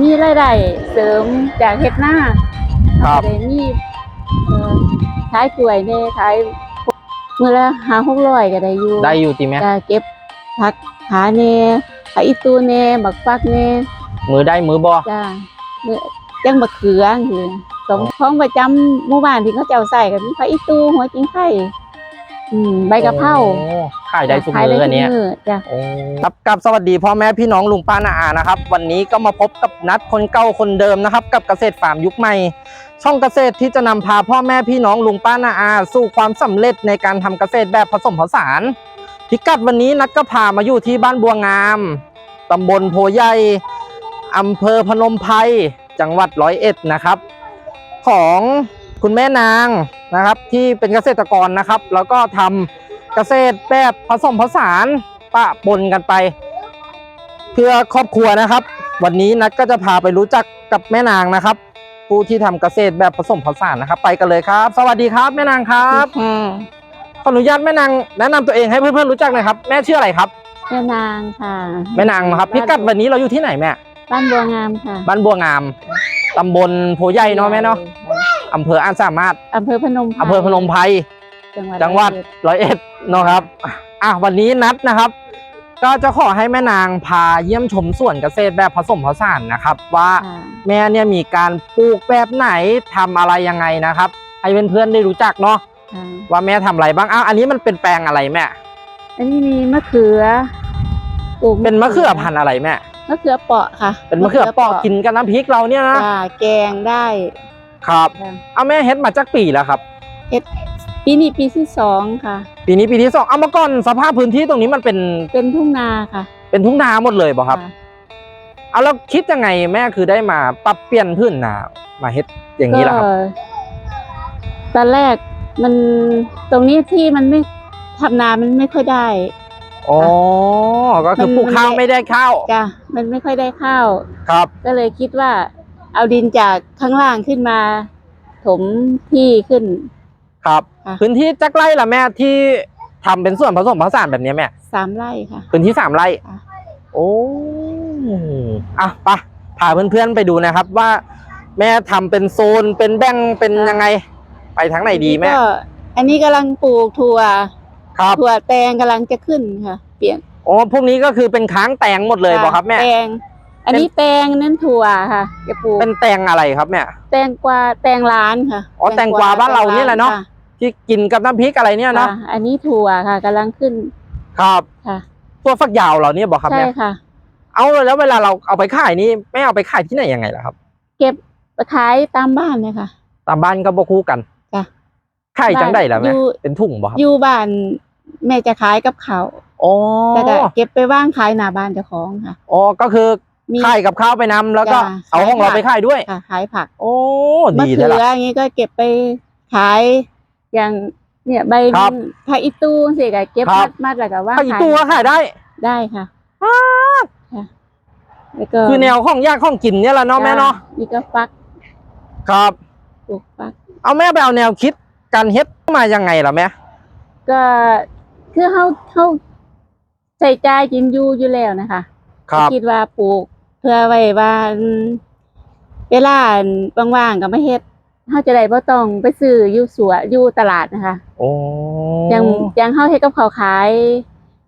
มีรายได้เสริมจากเฮ็ดหน้าครับก็ได้มีเอ่อขายกล้วยเน่ขายมื้อละห้าหกร้อยก็ได้อยู่ได้อยู่ติแม่ก็เก็บผักขาเน่ผักอีตูเน่บักฟักเน่มือได้มือบอจ้ามื้อจังบักเขือจังซี่สองของประจำหมู่บ้านที่เขาเจ้าใส่ก็มีผักอีตูหัวจิงไข่ อืมใบกะเพราโอ้ขายได้ทุกขายมืออันเนี้ย ทุกมื้อจ้ะโอ้ครับกับสวัสดีพ่อแม่พี่น้องลุงป้านาอานะครับ วันนี้ก็มาพบกับนัดคนเก่าคนเดิมนะครับ กับเกษตรฟาร์มยุคใหม่ ช่องเกษตรที่จะนำพาพ่อแม่พี่น้องลุงป้านาอา สู่ความสำเร็จในการทำเกษตรแบบผสมผสานพิกัดวันนี้นัดก็พามาอยู่ที่บ้านบัวงามตำบลโพใหญ่อำเภอพนมไพรจังหวัดร้อยเอ็ดนะครับ ของคุณแม่นาง นะครับที่เป็นเกษตรกรนะครับ แล้วก็ทำเกษตรแบบผสมผสานปะปนกันไป เพื่อครอบครัวนะครับ วันนี้นัดก็จะพาไปรู้จักกับแม่นางนะครับ ผู้ที่ทำเกษตรแบบผสมผสานนะครับ ไปกันเลยครับ สวัสดีครับแม่นางครับค่ะขออนุญาตแม่นางแนะนำตัวเองให้เพื่อนๆรู้จักหน่อยครับแม่ชื่ออะไรครับแม่นางค่ะ แม่นางนะครับพิกัดวันนี้เราอยู่ที่ไหนแม่บ้านบัวงามค่ะ บ้านบัวงามตำบลโพใหญ่เนาะแม่เนาะ อำเภออันสามารถอำเภอพนมไพรอำเภอพนมไพรจังหวัดร้อยเอ็ดเนาะครับอะวันนี้นัดนะครับ ก็จะขอให้แม่นางพาเยี่ยมชมสวนเกษตรแบบผสมผสานนะครับ ว่าค่ะแม่เนี่ยมีการปลูกแบบไหนทำอะไรยังไงนะครับให้เพื่อนๆได้รู้จักเนาะค่ะว่าแม่ทำอะไรบ้างอ้าวอันนี้มันเป็นแปลงอะไรแม่อันนี้มีมะเขือปลูกเป็นมะเขือพันธุ์อะไรแม่มะเขือเปราะค่ะ เป็นมะเขือเปอกกินกับน้ำพริกเราเนี่ยนะจ้าแกงได้ ครับค่ะเอาแม่เฮ็ดมาจากปีแล้วครับเฮ็ดปีนี้ปีที่สองค่ะ ปีนี้ปีที่สองเอามาก่อนสภาพพื้นที่ตรงนี้มันเป็นเป็นทุ่งนาค่ะเป็นทุ่งนาหมดเลยบ่ครับะเอาแล้วคิดยังไงแม่คือได้มาปรับเปลี่ยนพื้นนามาเฮ็ดอย่างนี้ล่ะครับ ก็ตอนแรกมันตรงนี้ที่มันไม่ทำนามันไม่ค่อยได้ อ๋อ ก็คือมันปลูกข้าวมันไม่ได้ข้าว จ้ะมันไม่ค่อยได้ข้าว ครับ ก็เลยคิดว่า เอาดินจากข้างล่างขึ้นมา ถมที่ขึ้น ครับ ค่ะ พื้นที่จักไร่ล่ะแม่ที่ทำเป็นส่วนผสมผสานแบบนี้แม่ สามไร่ค่ะ พื้นที่สามไร่ ค่ะ โอ้อะไปพาเพื่อนๆไปดูนะครับ ว่าแม่ทำเป็นโซนเป็นแบ่งเป็นยังไง ไปทางไหนดีแม่ ก็อันนี้กำลังปลูกถั่วครับ ถั่วแตงกำลังจะขึ้นค่ะ เปลี่ยนโอ้พวกนี้ก็คือเป็นค้างแตงหมดเลยบอกครับแม่ แตง อันนี้แตงนั่นถั่วค่ะจะปลูกเป็นแตงอะไรครับแม่แตงกวาแตงร้านค่ะอ๋อแตงกวาบ้านเรานี่แหละเนาะค่ที่กินกับน้ำพริกอะไรเนี่ยเนาะค่อันนี้ถั่วค่ะกำลังขึ้น ครับค่ะตัวฟักยาวเหล่านี้บอกครับใช่แม่ค่ะ เอาแล้วเวลาเราเอาไปขายนี่แม่เอาไปขายที่ไหนยังไงล่ะครับ เก็บไปขายตามบ้านเลยค่ะ ตามบ้านก็บ่คู่กันจ้ะขายจังได้ล่ะแม่อยู่เป็นถุงบ่ครับอยู่บ้านแม่จะขายกับเขาวอ๋อแต่ก็เก็บไปว่างขายหน้าบ้านเจ้าของค่ะอ๋อก็คือ มีขายกับข้าวไปนำแล้วก็จ้ะ เอาของเราขายผักไปขายด้วย ค่ะขายผักโอ้มะดีเขืเลยอล่ะ อย่างนี้ก็เก็บไปขายอย่างเนี่ยใบครับผักอีตูสิก็เก็บครัมับ ดมัดแล้วก็ว่างขายขายตัวขายได้ ได้ค่ะค่ะแล้วก็คือแนวของยากของกินเนี่ยแหละเนาะแม่เนาะนี่ก็ฟักครับ ปลูกฟัก เอาแม่ไปเอาแนวคิดการเฮ็ดมายังไงล่ะแม่ก็คือเขาเขาใส่ใจกินอยู่อยู่แล้วนะคะครับก็คิดว่าปลูกเพื่อไว้ว่าอืมเวลาว่างๆก็ไม่เฮ็ดเขาจะได้บ่ต้องไปซื้ออยู่สวนอยู่ตลาดนะคะโอ้อย่างอย่างเขาเฮ็ดกับเขาวขาย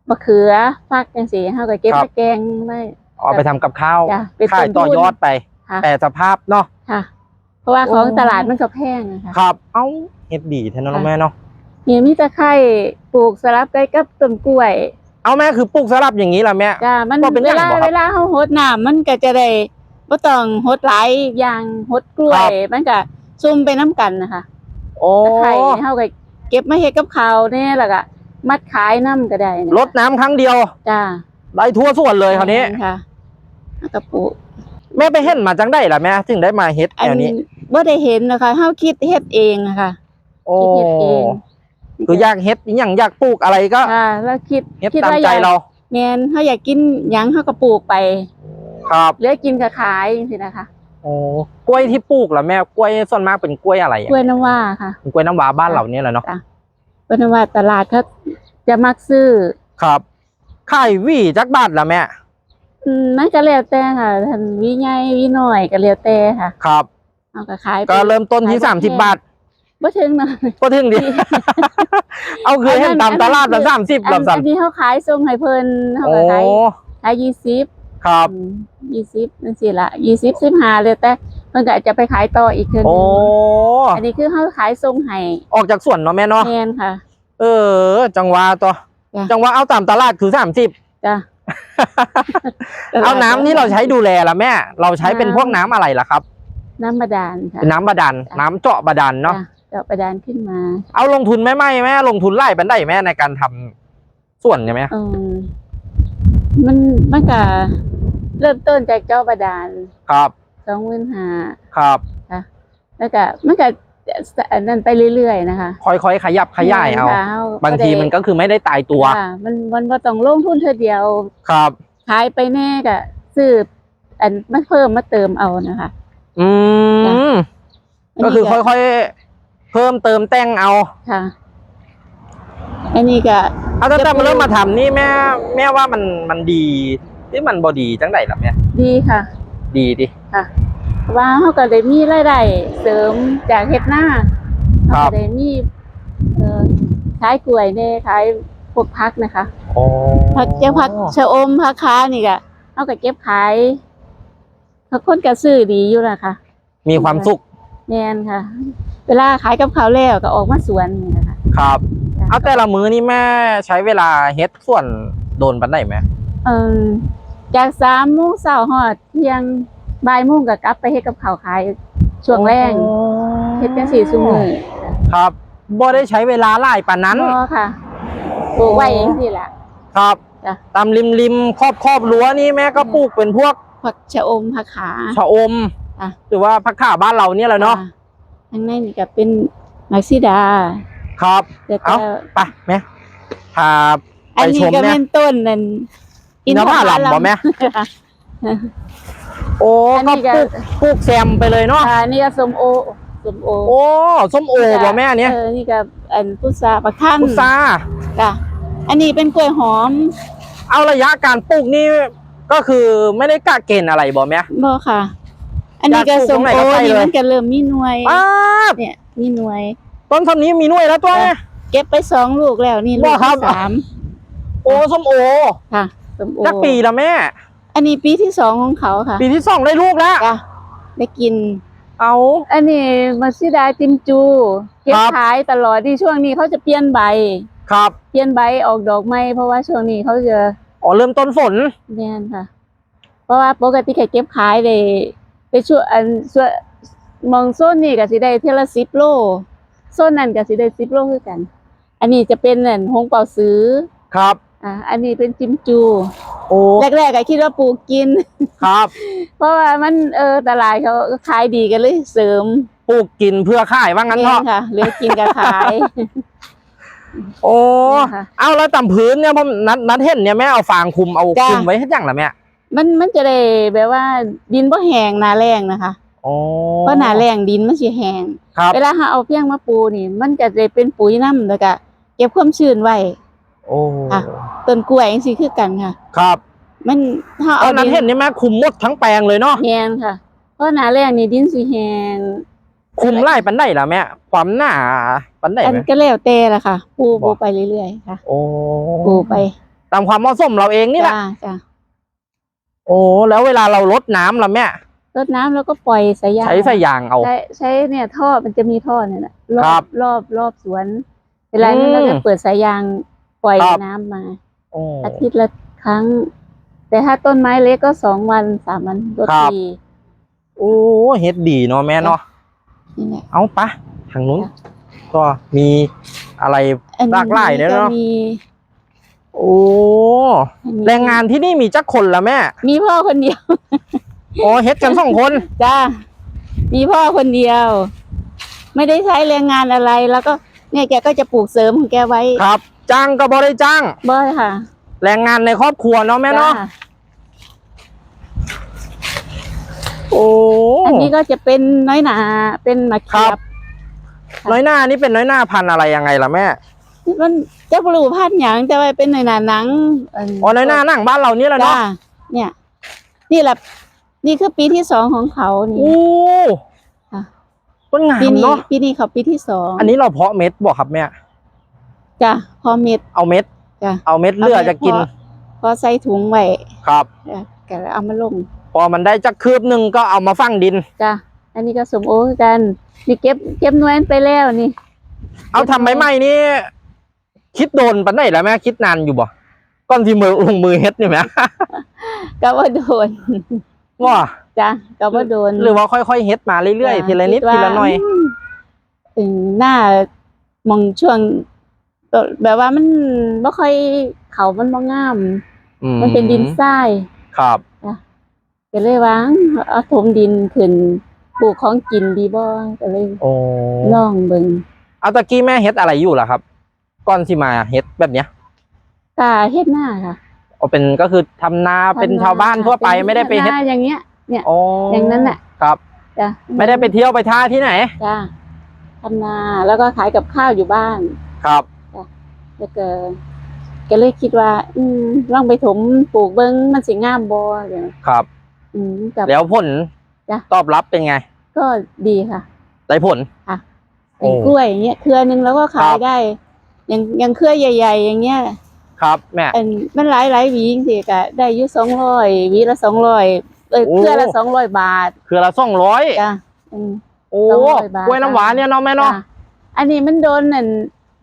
มะเขือฟักจังซี่เขาก็เก็บครับมาแกงไว้เอาไปทำกับข้าวจ้ะเป็นขายต้นทุนต่อยอดไปค่ะแต่สภาพเนาะค่ะ เพราะว่าของโอ้ตลาดมันก็แพงนะคะครับ เอ้าเฮ็ดดีแท้เนาะค่ะแม่เนาะนี่มีตะไคร้ปลูกสลับได้กับต้นกล้วย เอาแม่คือปลูกสลับอย่างนี้ล่ะแม่ จ้ามันบ่เป็นหเวยังลาบ่ครับเวลาเขาหดน้ำมันก็จะได้บ่ต้องหดหลายอย่างหดกล้วยมันก็ซุ่มไปน้ำกันนะคะโอ้ตะไคร้เฮาก็เก็บมาเฮ็ดกับข้าวแน่แล้วก็มัดขายน้ำก็ได้นะลดน้ำครั้งเดียวจ้าได้ทั่วส่วนเลยคราวนี้ ค่ะแล้วก็ปลูก แม่ไปเห็นมาจังได้ล่ะแม่ถึงได้มาเฮ็ดอันแนวนี้ บ่ได้เห็นนะคะเฮาคิดเฮ็ดเองอะค่ะ โอ้คิดเฮ็ดเอง คืออยากเฮ็ดอหย่างอยากปลูกอะไรก็ค่ะแล้วคิดเฮ็ดคิดตามว่าอใจยากเราแม่นเฮาอยากกินหยังเฮาก็ปลูกไปครับเหลือกินก็ขายจังซี่นะคะโอ้กล้วยที่ปลูกล่ะแม่กล้วยส่วนมากเป็นกล้วยอะไรกอะล้วยน้ำว้าค่ะเป็นกล้วยน้ำว้าบ้านเราเนี่ยแหละเนาะจ้ะเพราะว่าตลาดเขาจะมักซื้อครับขายหวีจักบาทล่ะแม่อืมมันก็แล้วแต่ค่ะท่านวิใหญ่วิน้อยก็แล้วแต่ค่ะครับ เอาก็ขายไปก็เริ่มต้นที่ขายสามสิบบาท บ่ถึงนะก็ถึงดิ เอาคือเห็นตามตลาดละสามสิบอัหลับสันอันนี้เขาขายส่งให้เพิ่นเขาโอ้ก็ขายขายยี่สิบครับยี่สิบนั่นสิละยี่สิบสิบห้าเลยแต่เพิ่นก็อาจจะไปขายต่ออีกเทื่อนึโอ้งอันนี้คือเขาขายส่งให้ออกจากสวนเนาะแม่เนาะแมนค่ะ เออ จังหวะตัวจ้ะจังหวะเอาตามตลาดคือสามสิบจ้ะเอาน้ำที่เราใช้ดูแลล่ะแม่ เราใช้เป็นพวกน้ำอะไรล่ะครับ น้ำบาดาลค่ะเป็นน้ำบาดาลจ้ะน้ำเจาะบาดาลเนาะจ้ เจาะบาดาลขึ้นมา เอาลงทุนไหมไม่แม่ลงทุนไล่บันไดแม่ในการทำส่วนใช่ไหมเออมันมันก็เริ่มต้นจากเจาะบาดาลครับสองหมื่นห้าครับแล้วก็มันก็อันนั้นไปเรื่อยๆนะคะค่อยๆขยับขยายเอาค่ะบางทีมันก็คือไม่ได้ตายตัวค่ะมันมันบ่ต้องลงทุนเท่าเดียวครับขายไปแน่ก็ซื้ออันมาเพิ่มมาเติมเอานะคะ อืมอันก็นี้คือค่อยๆ เพิ่มเติมแต่งเอา ค่ะ อันนี้ก็เอาตั้งแต่จะปลูมากเริ่มมาทำนี่แม่ แม่ว่ามันมันดีที่มันบอดีจังไดล่ะแม่ดีค่ะ ดีดิ ค่ะ ว่าเขาก็ได้มีรายได้เสริมจากเฮ็ดหน้าเขาก็ได้มีเอ่อขายกล้วยเน่ขายพวกพักนะคะโอ้ผักเจ้าผักชะอมผักค้านี่ก็เขาก็เก็บขายเขาคนก็ซื้อดีอยู่นะคะมีความสุข แม่นค่ะ เวลาขายกับเขาวแล้วก็ออกมาสวนนี่นะคะครับเอาแต่ละมื้อนี่แม่ใช้เวลาเฮ็ดส่วนโดนปันได้ไหมเออจากสามโมงเช้าฮอดเที่ยงบ่ายโมงก็กลับไปเฮ็ดกับข้าวขายช่วงแรงเฮ็ดจังสี่ซุมื้อครับบ่ได้ใช้เวลาหลายปานนั้น พอค่ะปลูกไว้จังซี่ล่ะ ครับจ้ะ ตามริมริมครอบครอบรั้วนี่แม่ก็ปลูกเป็นพวกผักชะอมผักขา ชะอมอะหรือว่าผักข่าบ้านเราเนี่ยแหละเนาะ อ่ ข้างในนี่ก็เป็นไม้ซีดาครับแล้วก็เอาไปแม่พาไปอันนี้ชมก็เนี่ยเป็นต้นนั่นอินทผลัมบ่แม่ค่ะโอ้อันนี้ก็ก็ปลูกปลูกแซมไปเลยเนาะอ่านี่ก็ส้มโอส้มโอโอ้ส้มโอบ่แม่เนี่ยเออนี่ก็อันพุทราปะคั่นพุทราจ้ะอันนี้เป็นกล้วยหอมเอาระยะการปลูกนี่ก็คือไม่ได้กะเกณฑ์อะไรบ่แม่บ่ค่ะ อันนี้ก็อยากปลูกส้มตรงไหนโอก็ไปนี่เลยมันก็เริ่มมีหน่วยป้าบเนี่ยมีหน่วย ต้นเท่านี้มีหน่วยแล้วตัวจ้ะเก็บไปสองลูกแล้วนี่ลูกบ่ครับที่สามโอ้ส้มโอค่ะส้มโอจักปีละแม่ อันนี้ปีที่สองของเขาค่ะ ปีที่สองได้ลูกแล้วจ้ะได้กิน เอา อันนี้มัสซิดาจิมจูเก็บครับขายตลอดที่ช่วงนี้เขาจะเปลี่ยนใบ ครับเปลี่ยนใบออกดอกไม้เพราะว่าช่วงนี้เขาจะอ๋อเริ่มต้นฝนแน่นค่ะ เพราะว่าปกติแค่เก็บขายได้ ไปช่วงอันส่วนมองโซนนี่ก็สิได้เทอละสิบโลโซนนั้นก็สิได้สิบโลคือกัน อันนี้จะเป็นนั่นหงเป่าซื้อครับ อ่าอันนี้เป็นจิมจู โอ้แรกๆก็คิดว่าปลูกกิน ครับ เพราะว่ามันเออตลาดเขาขายดีกันเลยเสริมปลูกกินเพื่อขายว่างั้นแม่เถอะนค่ะเหลือกินก็ขาย โอ้ค่ะ เอาแล้วตำพื้นเนี่ยผมนัดนัดเห็นเนี่ยแม่เอาฟางคุมเอาจ้ะ คุมไว้ให้ยังล่ะแม่ มันมันจะได้แบบว่าดินบ่แห้งหนาแรงนะคะโอ้เพราะหนาแรงดินมันสิแห้งครับ เวลาเราเอาเพียงมาปูนี่ มันจะได้เป็นปุ๋ยน้ำแล้วก็เก็บความชื้นไว้ โอ้ค่ะ ต้นกล้วยจังซี่คือกันค่ะ ครับมันถ้าเอาเอานัดดินเห็นเนี่ยแม่คุมหมดทั้งแปลงเลยเนาะแห้งค่ะ เพราะหนาแรงนี่ดินสิแห้งคุมไล่ปันได้ล่ะแม่ความหนาปันได้อันไหม ก็แล้วแต่ละค่ะ ปูบปูอกไปเรื่อยๆค่ะ โอ้ปูไปตามความเหมาะสมเราเองนี่แหละ จ้าจ้า โอ้แล้วเวลาเราลดน้ำล่ะแม่รดน้ำแล้วก็ปล่อยสายยางใช้สายยางเอา ใช้ใช้เนี่ยท่อมันจะมีท่อเนี่ยนะรครัอบบรอบรอบสวน เวลานั้นอืมเราจะเปิดสายยางปล่อยครับ น้ำมา โอ้ อาทิตย์ละครั้ง แต่ถ้าต้นไม้เล็กก็สองวันสามวันรดครับ ทีโอ้เฮ็ดดีเนาะแม่เนาะนี่แหละเอาปะทางนู้นจ้ะก็มีอะไร อันหลากหลายเลยเนอะ ก็มี โอ้อันนี้แรงงานที่นี่มีจักคนละแม่ มีพ่อคนเดียวโอ้เฮ็ดกันสองคนจ้ามีพ่อคนเดียว ไม่ได้ใช้แรงงานอะไรแล้วก็เนี่ยแกก็จะปลูกเสริมของแกไว้ครับ จ้างก็บ่ได้จ้างบ่อยค่ะ แรงงานในครอบครัวเนาะแม่เนาะจ้โอ้อันนี้ก็จะเป็นน้อยหนาเป็นมะครัเขียบบน้อยหน้านี่เป็นน้อยหน้าพันธุ์อะไรยังไงล่ะแม่ มันจะปลูกพันธุ์หยังแต่ว่าเป็นน้อยหนาหนังเอ๋อน้อยหน้านั่งบ้านเรานี่แหละจ้าเนาะเนี่ย นี่แหละนี่คือปีที่สองของเขานี่ โอ้ค่ะ ต้นงาปีมนี้เนาะปีนี้เขาปีที่สองอันนี้เราเพาะเม็ดบอกครับแม่จ้ะพอเม็ดเอาเม็ด จ้ะเอาเม็ดเลือดจะกินพอพอใส่ถุงไว้ครับ จ้ะก็เอามาลงพอมันได้จักคืบหนึ่งก็เอามาฝังดิน จ้ะอันนี้ก็สมโอคือกัน นี่เก็บเก็บหน่วยไปแล้วนี่ เอาทำใหม่ๆนี่ คิดโดนปันได้แล้วแม่คิดนานอยู่บ่ก้อนที่มือลงมือเฮ็ดนี่ไหมก็ว่าโดนว่าจ้ะก็ว่าโดนหรือว่าค่อยๆเฮ็ดมาเรื่อยๆทีละนิดคิว่าทีละหน่อยมอืมหน้ามองช่วงแบบว่ามันบ่ค่อยเขามันบ่งามอืมันเป็นดินทรายครับก็เลยวางเอาถมดินขึ้นปลูกของกินดีบ่ก็เลยโอ้ลองเบิ่งเอาตะกี้แม่เฮ็ดอะไรอยู่ล่ะครับ ก้อนที่มาเฮ็ดแบบเนี้ยกาเฮ็ดหน้าค่ะเอาเป็นก็คือทำนาเป็นชาวบ้านทั่วไปไม่ได้ไปเฮ็ดหน้าอย่างเงี้ย เนี่ยโอ้อย่างนั้นน่ะครับจ้ะไม่ได้ไปเที่ยวไปท่าที่ไหนจ้ะทำนาแล้วก็ขายกับข้าวอยู่บ้าน ครับแล้วก็ก็เลยคิดว่า อืมลองไปถมปลูกเบิ่งมันสิงามบ่อย่างครับ อืมกับ แล้วผลจ้ะ ตอบรับเป็นไง ก็ดีค่ะ ได้ผลโอ้อย่างกล้วยอย่างเงี้ยเครือหนึงแล้วก็ขาคยรับ ได้ อย่างอย่างเครือใหญ่ ๆ อย่างเงี้ยครับแม่อันมันหลายหลายหวีจริงๆก็ได้อยู่สองร้อยหวีละสองร้อยเอ้ยโอ้เครือละสองร้อยบาทคือละสองร้อยจ้ะอืม โอ้สองร้อยบาท กล้วยน้ำหวานเนี่ยเนาะแม่เนาะ จ้ะอันนี้มันโดนนั่น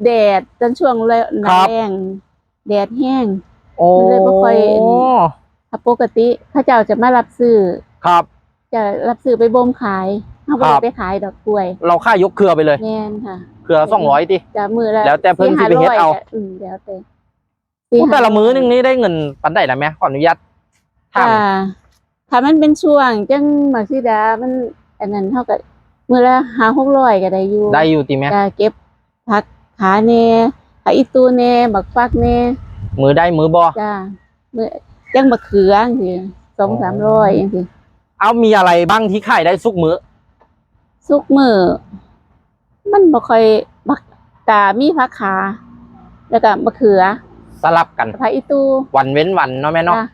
แดดจนช่วงแลหครันาบ แรงแดดแห้ง โอ้มันเลยบ่ค่อยถ้าปกติเขาเจ้าจะมารับซื้อครับจะรับซื้อไปบ่มขาย เขาบ่ครัได้บไปขายดอกกล้วยเราค่ายกเครือไปเลย แม่นค่ะเครือสองร้อยดิจะมือละแล้วแต่เพิ่นสิไปเฮ็ดเอา400อืมแล้วแต่แต่ละมื้อหนึงนี่ได้เงินปันได้แล้วไหมขออนุญาตถามค่ะถ้ามันเป็นช่วงจังมาซิดามันอันนั้นเท่ากับมือละหาหกร้อยก็ได้อยู่ได้อยู่ติไหมจะเก็บผักขาเน่ผักอีตูเน่บักฟักเน่ มือได้มือบอจ้ามือจังบักเขือจังซี่สองอ๋อสามร้อยจังซี่เอามีอะไรบ้างที่ขายได้สุกมือ สุกมือมันบ่ค่อยบักกามีผักขา แล้วก็บักเขือสลับกันผักอีตูวันเว้นวันเนาะแม่เนาะจ้ะ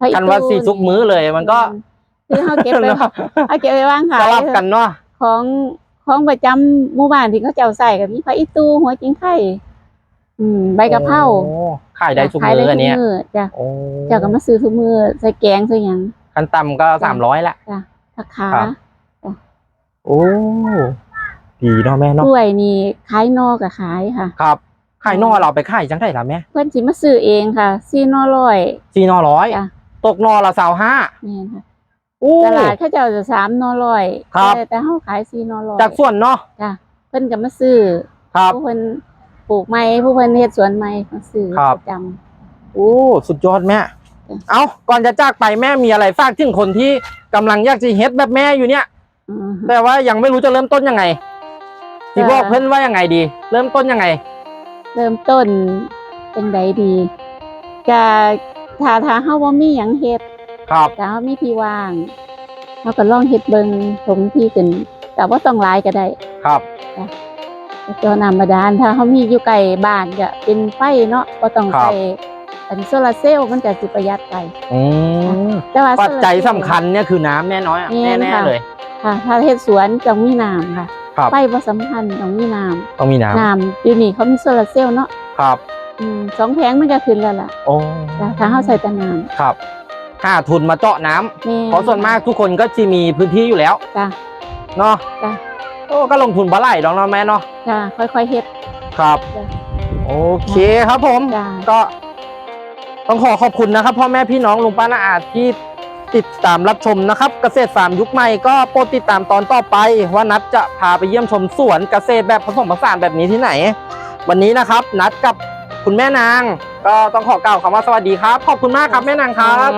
ผัอีกันว่าสี่สุกมื้อเลย มันก็คือเฮาเก็บไปเนาะเอาเก็บไปวางขาสยลับกันเนาะของของประจำหมู่บ้านที่เขาเจ้าใส่กับมีผักอีตูหัวจิงไข่อืมใบกะเพราโอ้ขายได้สุกขายมืออันเนี้ยทุกมื้อจ้ะโอ้เจ้าก็มาซื้อทุกมือใส่แกงใส่หยังขั้นต่ำก็สามร้อยละผักขาครับ โอ้ดีเนาะแม่กเนาะล้วยนี่ขายนอกก็ขายค่ะ ครับขายนอเราไปขายจังไดล่ะแม่เพิ่นสิมาซื้อเองค่ะซีนอร้อยสี่นอร้อยจ้ะตกนอละสาวห้าแม่นค่ะโอ้ตลาดเขาเจ้าจะสามนอร้อยครับแต่แต่เฮาขายซีนอร้อยจากส่วนเนาะจ้ะเพิ่นก็มาซื้อครับผู้เพิ่นปลูกไม้ผู้เพิ่นเฮ็ดสวนไม้มาซื้อครับประจำโอ้สุดยอดแม่จ้ะเอาก่อนจะจากไปแม่มีอะไรฝากถึงคนที่กำลังอยากจะเฮ็ดแบบแม่อยู่เนี่ยอือฮึ แต่ว่ายังไม่รู้จะเริ่มต้นยังไงที่จ้ะบอกเพื่อนว่ายังไงดี เริ่มต้นยังไง เริ่มต้นเป็นใดดีก็ถ้าถ้าเฮาบ่มีหยังเฮ็ดครับถ้าเฮามีที่ว่างเฮาก็ลองเฮ็ดเบิ่งถมที่ขึ้นแต่ว่าต้องหลายก็ได้ครับตัวน้ำบาดาลถ้าเฮามีอยู่ใกล้บ้านก็เป็นไฟเนาะบ่ต้องครับใช้อันโซลาร์เซลล์มันก็สิประหยัดไปอืมแต่ว่าปัจจัยโซลาร์เซลล์สำคัญเนี่ยคือน้ำแน่น้อยอะแน่แน่ค่ะๆเลย ค่ะ ถ้าเฮ็ดสวนต้องมีน้ำค่ะครับไฟบ่สำคัญต้องมีน้ำต้องมีน้น้ำอยู่นี่เขามีโซลาร์เซลล์เนาะำครับอืมสองแผงมันก็ขึ้นแล้วล่ะโอ้จ้ะถ้าเฮาใส่แต่น้ำครับหาทุนมาเจาะน้ำแม่เพราะส่วนมากทุกคนก็จะมีพื้นที่อยู่แล้วจ้ะ เนาะจ้ะ โอ้ก็ลงทุนบ่ไหลหรอกเนาะแม่เนาะจ้ะค่อยๆเฮ็ด ครับ จ้ะ โอเคครับผม จ้ะ ก็ต้องขอขอบคุณนะครับพ่อแม่พี่น้องลุงป้านาอาที่ ติดตามรับชมนะครับ เกษตรสามยุคใหม่ก็โปรดติดตามตอนต่อไปว่านัดจะพาไปเยี่ยมชมสวนเกษตรแบบผสมผสานแบบนี้ที่ไหน วันนี้นะครับ นัดกับคุณแม่นาง ก็ต้องขอกล่าวคำว่าสวัสดีครับ ขอบคุณมากครับแม่นางครับ